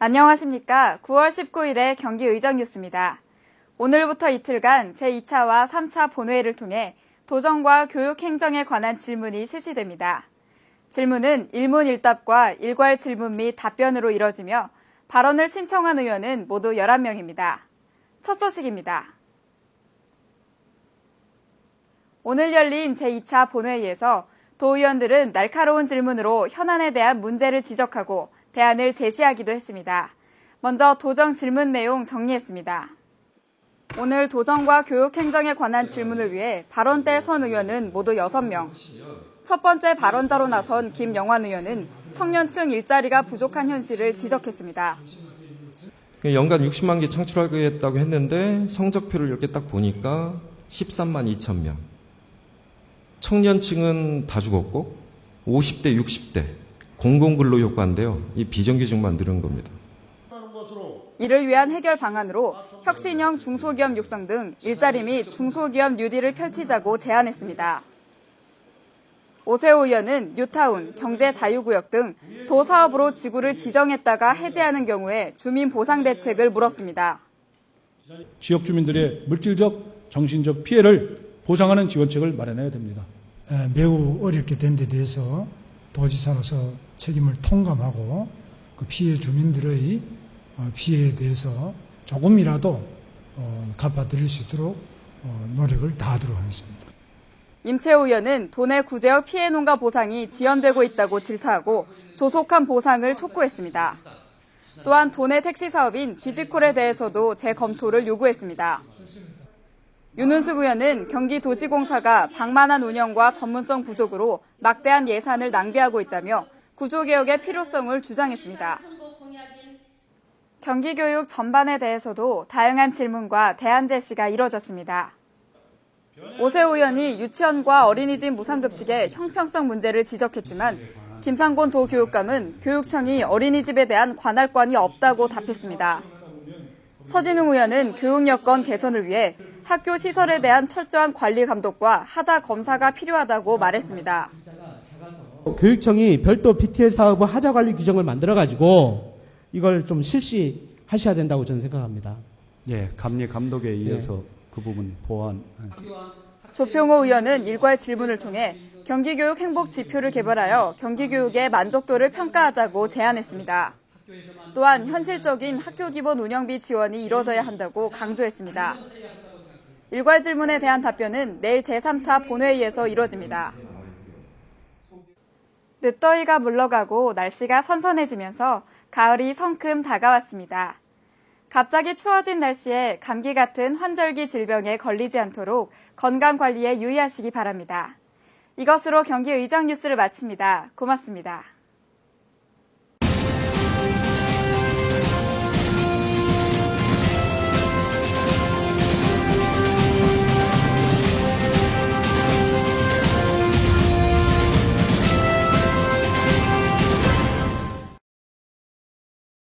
안녕하십니까. 9월 19일의 경기 의정 뉴스입니다. 오늘부터 이틀간 제2차와 3차 본회의를 통해 도정과 교육 행정에 관한 질문이 실시됩니다. 질문은 일문일답과 일괄 질문 및 답변으로 이뤄지며 발언을 신청한 의원은 모두 11명입니다. 첫 소식입니다. 오늘 열린 제2차 본회의에서 도의원들은 날카로운 질문으로 현안에 대한 문제를 지적하고 대안을 제시하기도 했습니다. 먼저 도정 질문 내용 정리했습니다. 오늘 도정과 교육행정에 관한 질문을 위해 발언대 선 의원은 모두 6명. 첫 번째 발언자로 나선 김영환 의원은 청년층 일자리가 부족한 현실을 지적했습니다. 연간 60만 개 창출하겠다고 했는데 성적표를 이렇게 딱 보니까 13만 2천 명. 청년층은 다 죽었고 50대, 60대 공공근로 효과인데요. 이 비정규직만 늘은 겁니다. 이를 위한 해결 방안으로 혁신형 중소기업 육성 등 일자리 및 중소기업 뉴딜을 펼치자고 제안했습니다. 오세호 의원은 뉴타운, 경제자유구역 등 도사업으로 지구를 지정했다가 해제하는 경우에 주민 보상 대책을 물었습니다. 지역 주민들의 물질적, 정신적 피해를 보상하는 지원책을 마련해야 됩니다. 에, 매우 어렵게 된 데 대해서 도지사로서 책임을 통감하고 그 피해 주민들의 어, 피해에 대해서 조금이라도 어, 갚아드릴 수 있도록 어, 노력을 다하도록 하겠습니다. 임채호 의원은 도내 구제역 피해 농가 보상이 지연되고 있다고 질타하고 조속한 보상을 촉구했습니다. 또한 도내 택시 사업인 쥐지콜에 대해서도 재검토를 요구했습니다. 윤은숙 의원은 경기도시공사가 방만한 운영과 전문성 부족으로 막대한 예산을 낭비하고 있다며 구조개혁의 필요성을 주장했습니다. 경기교육 전반에 대해서도 다양한 질문과 대안 제시가 이뤄졌습니다. 오세호 의원이 유치원과 어린이집 무상급식의 형평성 문제를 지적했지만 김상곤 도교육감은 교육청이 어린이집에 대한 관할권이 없다고 답했습니다. 서진웅 의원은 교육 여건 개선을 위해 학교 시설에 대한 철저한 관리 감독과 하자 검사가 필요하다고 말했습니다. 교육청이 별도 PTL 사업의 하자 관리 규정을 만들어 가지고 이걸 좀 실시하셔야 된다고 저는 생각합니다. 예, 감리 감독에 의해서 그 부분 보완. 조평호 의원은 일괄 질문을 통해 경기교육 행복 지표를 개발하여 경기교육의 만족도를 평가하자고 제안했습니다. 또한 현실적인 학교 기본 운영비 지원이 이뤄져야 한다고 강조했습니다. 일괄 질문에 대한 답변은 내일 제3차 본회의에서 이뤄집니다. 늦더위가 물러가고 날씨가 선선해지면서 가을이 성큼 다가왔습니다. 갑자기 추워진 날씨에 감기 같은 환절기 질병에 걸리지 않도록 건강 관리에 유의하시기 바랍니다. 이것으로 경기 의정 뉴스를 마칩니다. 고맙습니다.